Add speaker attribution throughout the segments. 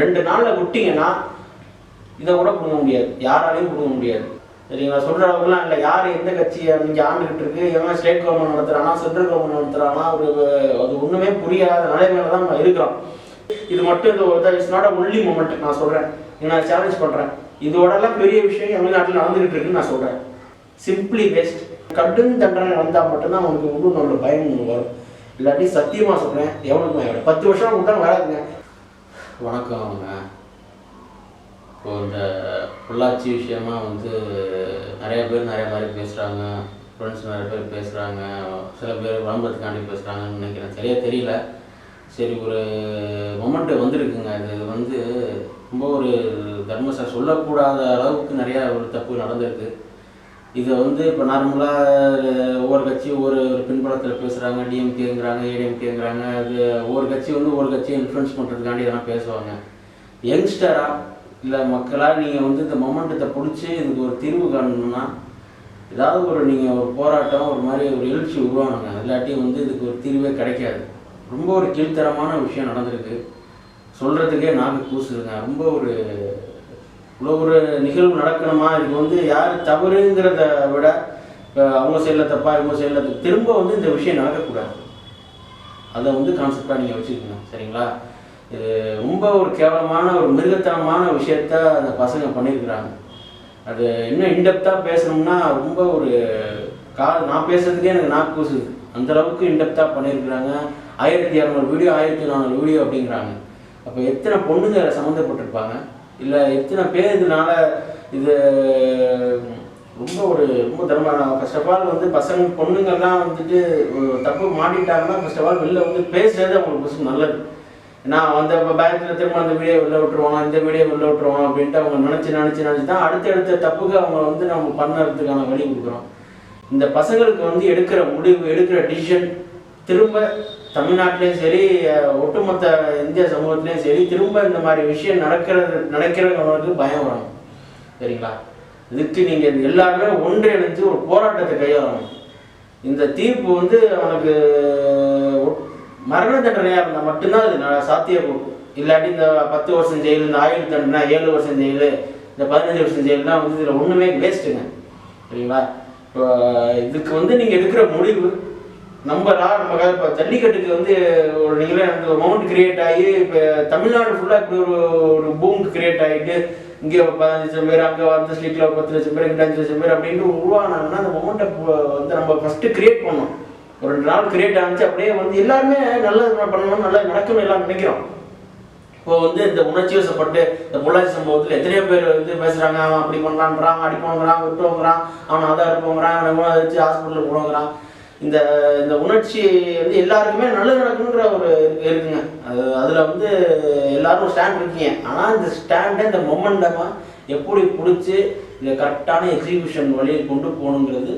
Speaker 1: ரெண்டு நாளில் விட்டீங்கன்னா இதை கூட கொடுக்க முடியாது. யாராலையும் கொடுக்க முடியாது. சரிங்களா சொல்கிற அளவுக்குலாம் இல்லை. யார் எந்த கட்சியை நீங்கள் ஆண்டுகிட்டு இருக்கு? எவன் ஸ்டேட் கவர்மெண்ட் நடத்துகிறானா சென்ட்ரல் கவர்மெண்ட் நடத்துகிறானா ஒரு அது ஒன்றுமே புரியாத நிலைமையில தான் நம்ம இருக்கிறோம். இது மட்டும் இது it's not a only moment நான் சொல்கிறேன் நான் சேலஞ்ச் பண்ணுறேன் இதோடலாம் பெரிய விஷயம் தமிழ்நாட்டில் நடந்துகிட்டு இருக்குன்னு நான் சொல்கிறேன் சிம்பிளி பெஸ்ட் கடும் தண்டனை வந்தால் மட்டும்தான் உனக்கு இன்னும் நம்மளோட பயம் வரும். இல்லாட்டி சத்தியமாக சொல்கிறேன் எவனுக்கும் பத்து வருஷம் கொடுத்தா வராதுங்க. வணக்கம்ங்க இப்போ இந்த பொள்ளாச்சி விஷயமா வந்து நிறைய பேர் நிறைய மாதிரி பேசுகிறாங்க ஃப்ரெண்ட்ஸ் நிறைய பேர் பேசுகிறாங்க சில பேர் விளம்பரத்துக்காண்டி பேசுகிறாங்கன்னு நினைக்கிறேன். சரியாக தெரியல. சரி ஒரு மொமெண்ட் வந்திருக்குங்க. இது வந்து ரொம்ப ஒரு தர்மசா சொல்லக்கூடாத அளவுக்கு நிறையா ஒரு தப்பு நடந்திருக்கு. இதை வந்து இப்போ நார்மலாக ஒவ்வொரு கட்சி ஒவ்வொரு ஒரு பின்புலத்தில் பேசுகிறாங்க டிஎம்கேங்கிறாங்க ஏடிஎம்கேங்கிறாங்க அது ஒவ்வொரு கட்சி வந்து ஒவ்வொரு கட்சியை இன்ஃப்ளூன்ஸ் பண்ணுறதுக்காண்டி இதெல்லாம் பேசுவாங்க. யங்ஸ்டராக இல்லை மக்களாக நீங்கள் வந்து இந்த மொமெண்ட்டத்தை பிடிச்சி இதுக்கு ஒரு தீர்வு காணணும்னா ஏதாவது ஒரு நீங்கள் ஒரு போராட்டம் ஒரு மாதிரி ஒரு எழுச்சி உருவானுங்க. இல்லாட்டி வந்து இதுக்கு ஒரு தீர்வே கிடைக்காது. ரொம்ப ஒரு கீழ்த்தரமான விஷயம் நடந்திருக்கு. சொல்கிறதுக்கே நாக்கு கூசுதுங்க. ரொம்ப ஒரு இவ்வளோ ஒரு நிகழ்வு நடக்கணுமா? இது வந்து யார் தவறுங்கிறத விட இப்போ அவங்க செயலில் தப்பா இவங்க செயலில் திரும்ப வந்து இந்த விஷயம் நடக்கக்கூடாது. அதை வந்து கான்செப்டாக நீங்கள் வச்சுக்கோங்க சரிங்களா? இது ரொம்ப ஒரு கேவலமான ஒரு மிருகத்தனமான விஷயத்த அந்த பசங்க பண்ணியிருக்கிறாங்க. அது இன்னும் இன்டெப்த்தாக பேசணும்னா ரொம்ப ஒரு கா நான் பேசுறதுக்கே எனக்கு நாக்கு கூசுது. அந்த அளவுக்கு இன்டெப்த்தாக பண்ணியிருக்கிறாங்க. ஆயிரத்தி இரநூறு வீடியோ ஆயிரத்தி நானூறு வீடியோ அப்படிங்கிறாங்க. அப்போ எத்தனை பொண்ணுங்க சம்மந்தப்பட்டிருப்பாங்க? இல்லை எத்தனை பேர் இதனால இது ரொம்ப ஒரு ரொம்ப தரமான ஃபர்ஸ்ட் ஆஃப் ஆல் வந்து பசங்க பொண்ணுங்கெல்லாம் வந்துட்டு தப்பு மாட்டிட்டாங்கன்னா ஃபர்ஸ்ட் ஆஃப் ஆல் வெளில வந்து பேசுறது அவங்களுக்கு ஃபஸ்ட் நல்லது. ஏன்னா அந்த பயத்தில் திரும்ப அந்த வீடியோ வெளில விட்டுருவான் இந்த வீடியோ வெளில விட்டுருவான் அப்படின்ட்டு அவங்க நினச்சி நினச்சி நினச்சி தான் அடுத்தடுத்த தப்புக்கு அவங்க வந்து நம்ம பண்ணுறதுக்கான வழி கொடுக்குறோம். இந்த பசங்களுக்கு வந்து எடுக்கிற முடிவு எடுக்கிற டிசிஷன் திரும்ப தமிழ்நாட்டிலையும் சரி ஒட்டுமொத்த இந்திய சமூகத்திலையும் சரி திரும்ப இந்த மாதிரி விஷயம் நடக்கிறது நடக்கிறவங்களுக்கு பயம் வரும். சரிங்களா? இதுக்கு நீங்கள் எல்லாருமே ஒன்றிணைஞ்சு ஒரு போராட்டத்தை கையாளணும். இந்த தீர்ப்பு வந்து அவனுக்கு மரண தண்டனையாக இருந்தால் மட்டும்தான் அது ந- சாத்தியப்படும் இல்லாட்டி இந்த பத்து வருஷம் ஜெயில் இந்த ஆயுள் தண்டனை ஏழு வருஷம் ஜெயில் இந்த பதினஞ்சு வருஷம் ஜெயில்லாம் வந்து இதில் ஒன்றுமே வேஸ்ட்டுங்க சரிங்களா? இப்போ இதுக்கு வந்து நீங்கள் எடுக்கிற முடிவு நம்ம நம்ம இப்போ ஜல்லிக்கட்டுக்கு வந்து ஒரு நீங்களே அந்த ஒரு மவுண்ட் கிரியேட் ஆகி இப்போ தமிழ்நாடு ஃபுல்லாக இப்படி ஒரு ஒரு பூம் கிரியேட் ஆகிட்டு இங்கே பதினஞ்சு லட்சம் பேர் அங்கே அந்த ஸ்ட்ரீட்டில் பத்து லட்சம் பேர் இங்கே அஞ்சு லட்சம் பேர் அப்படின்ட்டு உருவானாங்கன்னா அந்த மொமெண்ட்டை வந்து நம்ம ஃபஸ்ட்டு கிரியேட் பண்ணோம் ஒரு ரெண்டு நாள் கிரியேட் ஆனிச்சு அப்படியே வந்து எல்லாருமே நல்லது பண்ணணும் நல்லா நடக்கணும் எல்லாம் நினைக்கிறோம். இப்போ வந்து இந்த உணர்ச்சி வசப்பட்டு இந்த பொள்ளாச்சி சம்பவத்தில் எத்தனையோ பேர் வந்து பேசுகிறாங்க அவன் அப்படி பண்ணலான்றான் அடிப்போங்கிறான் விட்டுவோங்கிறான் அவன் அதை இருப்போங்கிறான் அவனை வச்சு ஹாஸ்பிட்டலில் போடுவோங்கிறான் இந்த இந்த உணர்ச்சி வந்து எல்லாருக்குமே நல்லது நடக்கணுன்ற ஒரு இருக்குங்க. அது அதில் வந்து எல்லாரும் ஸ்டாண்ட் இருக்கீங்க. ஆனால் இந்த ஸ்டாண்டை இந்த மொமெண்டமாக எப்படி பிடிச்சி இந்த கரெக்டான எக்ஸிபிஷன் வழியில் கொண்டு போகணுங்கிறது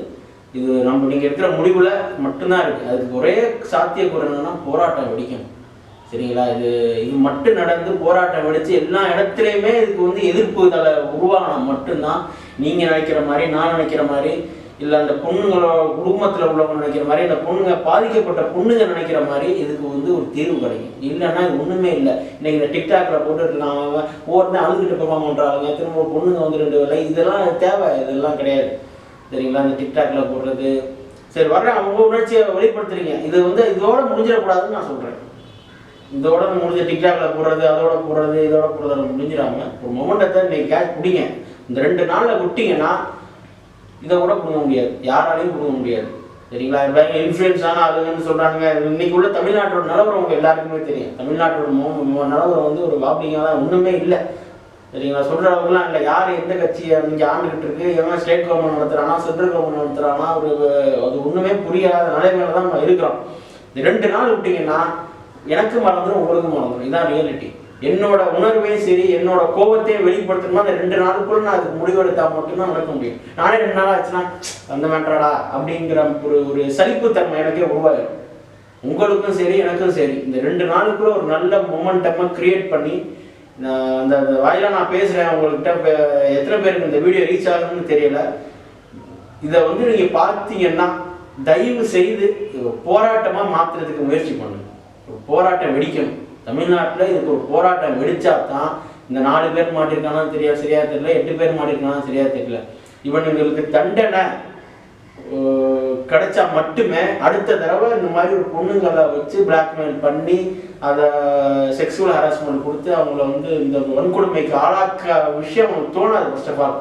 Speaker 1: இது நம்ம நீங்கள் எடுக்கிற முடிவில் மட்டும்தான் இருக்குது அதுக்கு ஒரே சாத்தியக்கூறு என்னன்னா போராட்டம் வெடிக்கணும். சரிங்களா? இது இது மட்டும் நடந்து போராட்டம் வெடித்து எல்லா இடத்துலையுமே இதுக்கு வந்து எதிர்ப்பு தலை உருவானா மட்டும்தான் நீங்கள் நினைக்கிற மாதிரி நான் நினைக்கிற மாதிரி இல்லை அந்த பொண்ணுங்களோட குடும்பத்தில் உள்ளவங்க நினைக்கிற மாதிரி அந்த பொண்ணுங்க பாதிக்கப்பட்ட பொண்ணுங்க நினைக்கிற மாதிரி இதுக்கு வந்து ஒரு தீர்வு கிடைக்கும். இல்லைன்னா இது ஒன்றுமே இல்லை. இன்னைக்கு இந்த டிக்டாக்ல போட்டுருக்கலாம். ஒவ்வொருத்தரும் அழுதுகிட்டு பெர்ஃபார்ம் பண்ணுறாங்க திரும்ப ஒரு பொண்ணுங்க வந்து ரெண்டு வேலை இதெல்லாம் தேவை. இதெல்லாம் கிடையாது. சரிங்களா? இந்த டிக்டாக்ல போடுறது. சரி வர்ற அவங்க உணர்ச்சியை வெளிப்படுத்துறீங்க. இது வந்து இதோட முடிஞ்சிடக்கூடாதுன்னு நான் சொல்கிறேன் இதோட முடிஞ்ச டிக்டாக்ல போடுறது அதோட போடுறது இதோட போடுறது முடிஞ்சிடாம ஒரு மொமெண்டத்தை இன்னைக்கு கேட்ச் பிடிங்க இந்த ரெண்டு நாளில் விட்டிங்கன்னா இதை கூட பிடுங்க முடியாது. யாராலையும் பிடுங்க முடியாது. சரிங்களா? இப்போ இன்ஃப்ளூயன்ஸான ஆளுங்கன்னு சொல்கிறாங்க இன்னைக்கு உள்ள தமிழ்நாட்டோட நிலவரம் உங்க எல்லாருக்குமே தெரியும். தமிழ்நாட்டோட மோ- நிலவரம் வந்து ஒரு வாப்பிங்காக தான். ஒன்றுமே இல்லை. சரிங்களா? சொல்கிற அளவுக்குலாம் இல்லை. யார் எந்த கட்சியை இங்கே ஆண்டுகிட்டு இருக்கு? எவன் ஸ்டேட் கவர்மெண்ட் நடத்துறானா? சென்ட்ரல் கவர்மெண்ட் நடத்துகிறானா ஒரு அது ஒன்றுமே புரியாத நிலைமையில தான் நம்ம இருக்கிறோம். இந்த ரெண்டு நாள் விட்டிங்கன்னா எனக்கு மறந்துடும் உங்களுக்கு மறந்துடும் இதான் ரியாலிட்டி என்னோட உணர்வையும் சரி என்னோட கோபத்தையும் வெளிப்படுத்தணும்னா அந்த ரெண்டு நாளுக்குள்ள நான் அதுக்கு முடிவெடுத்தா மட்டும்தான் நடக்க முடியும். நானே ரெண்டு நாள் ஆச்சுன்னா அந்த மேட்டராடா அப்படிங்கிற ஒரு ஒரு சலிப்புத்தன்மை எனக்கே உருவாயிடும் உங்களுக்கும் சரி எனக்கும் சரி இந்த ரெண்டு நாளுக்குள்ள ஒரு நல்ல மொமெண்டமாக கிரியேட் பண்ணி நான் அந்த அந்த வாயில நான் பேசுறேன் உங்கள்கிட்ட எத்தனை பேருக்கு இந்த வீடியோ ரீச் ஆகுதுன்னு தெரியல. இதை வந்து நீங்க பார்த்தீங்கன்னா தயவு செய்து போராட்டமா மாத்துறதுக்கு முயற்சி பண்ணுங்க. போராட்டம் வெடிக்கணும். தமிழ்நாட்டில் இதுக்கு ஒரு போராட்டம் வெடிச்சா தான் இந்த நாலு பேர் மாட்டிருக்கானா தெரியா சரியா தெரியல எட்டு பேர் மாட்டிருக்கானா சரியா தெரியல. இவனுங்களுக்கு தண்டனை கிடைச்சா மட்டுமே அடுத்த தடவை இந்த மாதிரி ஒரு பொண்ணுங்களை வச்சு பிளாக்மெயில் பண்ணி அதை செக்ஸுவல் ஹராஸ்மெண்ட் கொடுத்து அவங்கள வந்து இந்த வன்கொடுமைக்கு ஆளாக்க விஷயம் அவங்களுக்கு தோணாது ஃபர்ஸ்ட் ஆஃப் ஆல்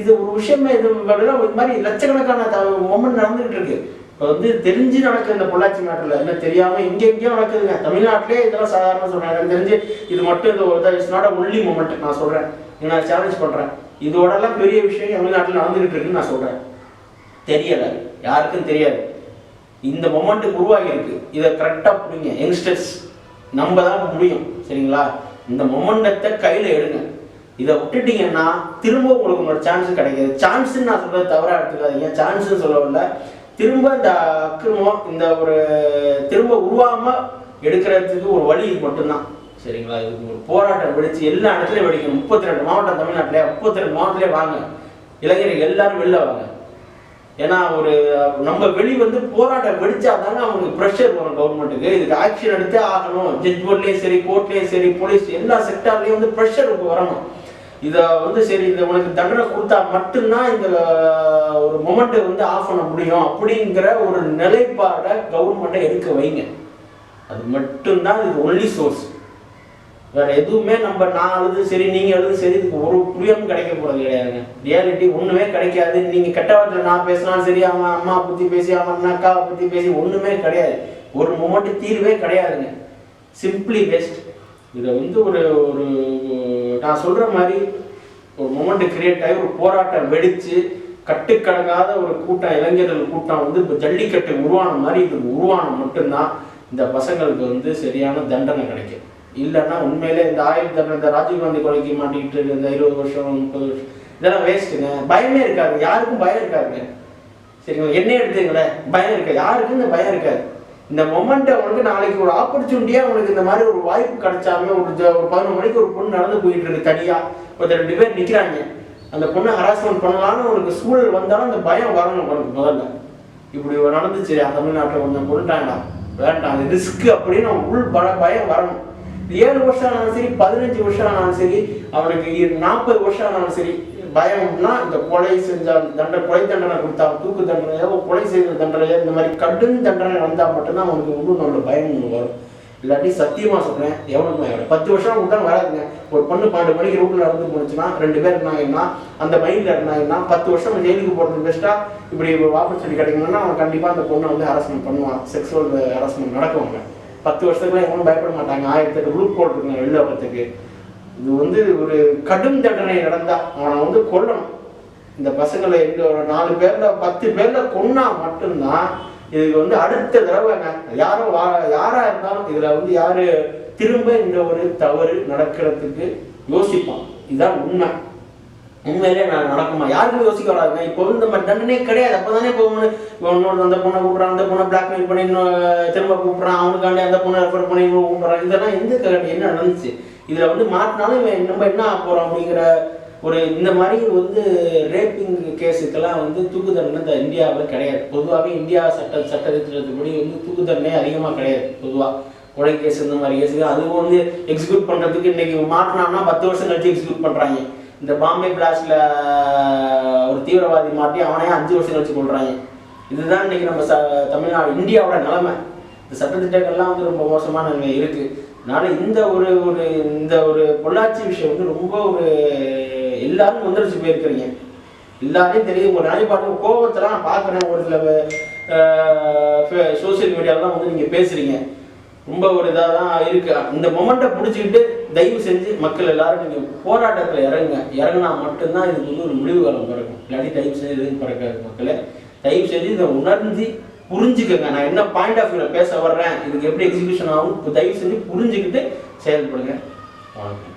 Speaker 1: இது ஒரு விஷயமே இது இது மாதிரி லட்சக்கணக்கான மொமெண்ட் நடந்துகிட்டு இருக்கு. இப்போ வந்து தெரிஞ்சு நடக்குது இந்த பொள்ளாச்சி நாட்டில் என்ன தெரியாமல் இங்க எங்கேயோ நடக்குதுங்க. தமிழ்நாட்டிலே இதெல்லாம் சாதாரண சொல்றேன். எனக்கு தெரிஞ்சு இது மட்டும் இந்த இட்ஸ் நாட் ஒன்லி மூமெண்ட் நான் சொல்கிறேன் நான் சேலஞ்ச் பண்ணுறேன் இதோடலாம் பெரிய விஷயம் தமிழ்நாட்டில் நடந்துகிட்டு இருக்குன்னு நான் சொல்கிறேன் தெரியலை. யாருக்கும் தெரியாது. இந்த மொமெண்ட்டுக்கு உருவாகி இருக்கு இதை கரெக்டாக புரியுங்க யங்ஸ்டர்ஸ் நம்ம தான் முடியும். சரிங்களா? இந்த மொமெண்டத்தை கையில் எடுங்க. இதை விட்டுட்டீங்கன்னா திரும்ப உங்களுக்கு உங்களோட சான்ஸ் கிடைக்காது. சான்ஸ்ன்னு நான் சொல்றது தவறாக எடுத்துக்காதீங்க. சான்ஸ்ன்னு சொல்லவில்லை. திரும்ப இந்த அக்கிரமம் இந்த ஒரு திரும்ப உருவாம எடுக்கிறதுக்கு ஒரு வழி இது மட்டும்தான். சரிங்களா? இதுக்கு ஒரு போராட்டம் வெடிச்சு எல்லா இடத்துலையும் வெடிக்கும் முப்பத்தி ரெண்டு மாவட்டம் தமிழ்நாட்டில் முப்பத்தி ரெண்டு மாவட்டத்திலே வாங்க. இளைஞர்கள் எல்லாரும் வெளில வாங்க. ஏன்னா ஒரு நம்ம வெளி வந்து போராட்டம் வெடிச்சா தானே அவங்களுக்கு ப்ரெஷர் வரும் கவர்மெண்ட்டுக்கு இதுக்கு ஆக்ஷன் எடுத்தே ஆகணும். ஜட்ஜ் போர்ட்லேயும் சரி கோர்ட்லேயும் சரி போலீஸ் எல்லா செக்டார்லேயும் வந்து ப்ரெஷர் வரணும். இதை வந்து சரி இந்த உனக்கு தண்டனை கொடுத்தா மட்டும்தான் இந்த ஒரு மொமெண்ட்டை வந்து ஆஃப் பண்ண முடியும் அப்படிங்கிற ஒரு நிலைப்பாடை கவர்மெண்ட்டை எடுக்க வைங்க. அது மட்டும்தான் இது ஒன்லி சோர்ஸ் வேற எதுவுமே நம்ம நான் அழுது சரி நீங்க அழுது சரி இதுக்கு ஒரு புரியும் கிடைக்க போறது கிடையாதுங்க. ரியாலிட்டி ஒண்ணுமே கிடைக்காது. நீங்க கெட்ட வார்த்தை நான் பேசினாலும் சரி அவன் அம்மா பத்தி பேசி அவன் அக்காவை பத்தி பேசி ஒண்ணுமே கிடையாது. ஒரு மொமெண்ட் தீர்வே கிடையாதுங்க. சிம்பிளி பெஸ்ட் இதை வந்து ஒரு ஒரு நான் சொல்கிற மாதிரி ஒரு மொமெண்ட் கிரியேட் ஆகி ஒரு போராட்டம் வெடித்து கட்டுக்கடங்காத ஒரு கூட்டம் இளைஞர்கள் கூட்டம் வந்து இப்போ ஜல்லிக்கட்டு உருவான மாதிரி இது உருவான மட்டும்தான். இந்த பசங்களுக்கு வந்து சரியான தண்டனை கிடைக்கும். இல்லைன்னா உண்மையிலே இந்த ஆயுள் தண்டனை இந்த ராஜீவ்காந்தி கொலைக்கு மாட்டிக்கிட்டு இந்த இருபது வருஷம் முப்பது வருஷம் இதெல்லாம் வேஸ்ட்டுங்க பயமே இருக்காது. யாருக்கும் பயம் இருக்காதுங்க. சரிங்களா? என்ன எடுத்துங்களேன் பயம் இருக்காது யாருக்கும் இந்த பயம் இருக்காது. இந்த மொமெண்ட்டை உனக்கு நாளைக்கு ஒரு ஆப்பர்ச்சுனிட்டியாக உனக்கு இந்த மாதிரி ஒரு வாய்ப்பு கிடைச்சாமே ஒரு ஒரு பதினொரு மணிக்கு ஒரு பொண்ணு நடந்து போயிட்டு இருக்கு தனியாக ஒரு ரெண்டு பேர் நிற்கிறாங்க அந்த பொண்ணை ஹராஸ்மெண்ட் பண்ணலாம்னு உனக்கு சூழல் வந்தாலும் அந்த பயம் வரணும் உனக்கு முதல்ல. இப்படி நடந்துச்சு தமிழ்நாட்டில் கொஞ்சம் கொண்டுட்டாங்களா வேண்டாம் அது ரிஸ்க் அப்படின்னு அவன் உள் பல பயம் வரணும். ஏழு வருஷம் ஆனாலும் சரி பதினஞ்சு வருஷம் ஆனாலும் சரி அவனுக்கு நாற்பது வருஷம் ஆனாலும் சரி பயம்னா இந்த கொலை செஞ்சால் தண்டனை கொலை தண்டனை கொடுத்தா தூக்கு தண்டனையோ கொலை செய்த தண்டனையோ இந்த மாதிரி கடும் தண்டனை நடந்தால் மட்டும்தான் அவனுக்கு இன்னும் நல்ல பயம் வரும். இல்லாட்டி சத்தியமா சொல்றேன் எவ்வளவு ஆகிடும் பத்து வருஷம் கொடுத்தாலும் வராதுங்க ஒரு பொண்ணு பன்னெண்டு மணிக்கு ரூட்ல நடந்து போனுச்சுன்னா ரெண்டு பேர் இருந்தாங்கன்னா அந்த மைண்ட்ல இருந்தாங்கன்னா பத்து வருஷம் ஜெயிலுக்கு போறது பெஸ்ட்டா இப்படி ஒரு ஆப்பர்ச்சுனிட்டி கிடைக்கணும்னா அவன் கண்டிப்பா அந்த பொண்ணை வந்து ஹராஸ்மெண்ட் பண்ணுவான். செக்ஸுவல் ஹராஸ்மெண்ட் நடக்குவாங்க பத்து வருஷத்துக்குலாம் எவனும் பயப்பட மாட்டாங்க. ஆயிரத்தி எட்டு ரூட் போட்டிருக்காங்க வெளில வரத்துக்கு இது வந்து ஒரு கடும் தண்டனை நடந்தா அவனை வந்து கொல்லணும். இந்த பசங்களை எங்க ஒரு நாலு பேர்ல பத்து பேர்ல கொன்னா மட்டும்தான் இதுக்கு வந்து அடுத்த தடவைங்க யாரும் வா- யாரா இருந்தாலும் இதுல வந்து யாரு திரும்ப இந்த ஒரு தவறு நடக்கிறதுக்கு யோசிப்பான். இதுதான் உண்மை. உண்மையிலே நான் நடக்குமா? யாருக்கும் யோசிக்க வராதுங்க. இப்போ வந்து இந்த மாதிரி தண்டனையே கிடையாது. அப்பதானே இப்போ ஒன்று இன்னொரு அந்த பொண்ணை கூப்பிட்றான் அந்த பொண்ணை பிளாக்மெயில் பண்ணி இன்னும் திரும்ப கூப்பிட்றான் அவனுக்காண்டி அந்த பொண்ணை ரெஃபர் பண்ணி கூப்பிட்றான். இதெல்லாம் எந்த க- என்ன நடந்துச்சு? இதில் வந்து மாட்டினாலும் இவன் நம்ம என்ன ஆகப் அப்படிங்கிற ஒரு இந்த மாதிரி வந்து ரேப்பிங் கேஸுக்கெல்லாம் வந்து தூக்கு தண்டனை இந்த இந்தியாவில் கிடையாது. பொதுவாகவே இந்தியா சட்ட சட்டத்திட்டத்துப்படி வந்து தூக்கு தண்டனை அதிகமாக கிடையாது. பொதுவாக கொலை கேஸ் இந்த மாதிரி கேஸுக்கு அதுவும் வந்து எக்ஸிக்யூட் பண்ணுறதுக்கு இன்னைக்கு மாட்டினான்னா பத்து வருஷம் கழிச்சு எக்ஸிக்யூட் பண்ணுறாங்க இந்த பாம்பே பிளாஸ்டில் ஒரு தீவிரவாதி மாட்டி அவனையே அஞ்சு வருஷம் கழிச்சு கொள்றாங்க இதுதான் இன்னைக்கு நம்ம ச தமிழ்நாடு இந்தியாவோட நிலைமை. இந்த சட்டத்திட்டங்கள்லாம் வந்து ரொம்ப மோசமான நிலைமை இருக்குது நான் இந்த ஒரு ஒரு இந்த ஒரு பொள்ளாச்சி விஷயம் வந்து ரொம்ப ஒரு எல்லாரும் வந்துருச்சு போயிருக்கிறீங்க. எல்லாரையும் தெரியும் உங்கள் நிலைப்பாட்டு கோபத்தெல்லாம் நான் பார்க்குறேன். ஒரு சில சோஷியல் மீடியாலாம் வந்து நீங்கள் பேசுறீங்க. ரொம்ப ஒரு இதாக தான் இருக்குது இந்த மொமெண்ட்டை பிடிச்சிக்கிட்டு தயவு செஞ்சு மக்கள் எல்லாரும் நீங்கள் போராட்டத்தில் இறங்குங்க. இறங்குனா மட்டும்தான் இதுக்கு வந்து ஒரு முடிவு காலம் பிறக்கும் இல்லாட்டி தயவு செஞ்சு எதுவும் பிறக்காது மக்களை தயவு செஞ்சு இதை உணர்ந்து புரிஞ்சுக்கங்க. நான் என்ன பாயிண்ட் ஆஃப் வியூவில் பேச வர்றேன் இதுக்கு எப்படி எக்ஸிகியூஷன் ஆகும் தயவு செஞ்சு புரிஞ்சுக்கிட்டு செயல்படுங்க. வணக்கம்